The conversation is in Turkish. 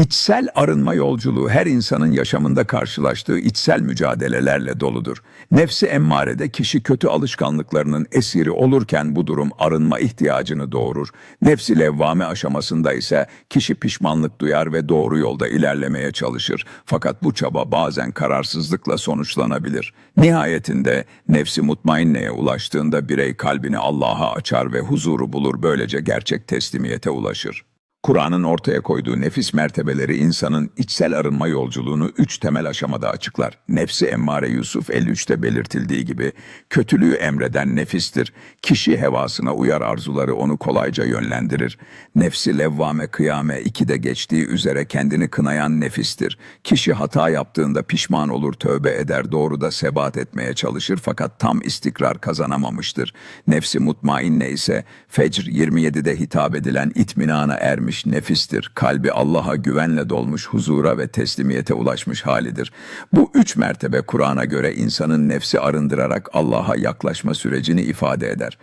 İçsel arınma yolculuğu her insanın yaşamında karşılaştığı içsel mücadelelerle doludur. Nefsi emmarede kişi kötü alışkanlıklarının esiri olurken bu durum arınma ihtiyacını doğurur. Nefsi levvame aşamasında ise kişi pişmanlık duyar ve doğru yolda ilerlemeye çalışır. Fakat bu çaba bazen kararsızlıkla sonuçlanabilir. Nihayetinde nefsi mutmainneye ulaştığında birey kalbini Allah'a açar ve huzuru bulur böylece gerçek teslimiyete ulaşır. Kur'an'ın ortaya koyduğu nefis mertebeleri insanın içsel arınma yolculuğunu üç temel aşamada açıklar. Nefsi emmare Yusuf 53'te belirtildiği gibi kötülüğü emreden nefistir. Kişi hevasına uyar arzuları onu kolayca yönlendirir. Nefsi levvame kıyame 2'de geçtiği üzere kendini kınayan nefistir. Kişi hata yaptığında pişman olur tövbe eder doğruda sebat etmeye çalışır fakat tam istikrar kazanamamıştır. Nefsi mutmainne ise Fecr 27'de hitap edilen itminana ermiş nefistir. Kalbi Allah'a güvenle dolmuş huzura ve teslimiyete ulaşmış halidir. Bu üç mertebe Kur'an'a göre insanın nefsi arındırarak Allah'a yaklaşma sürecini ifade eder.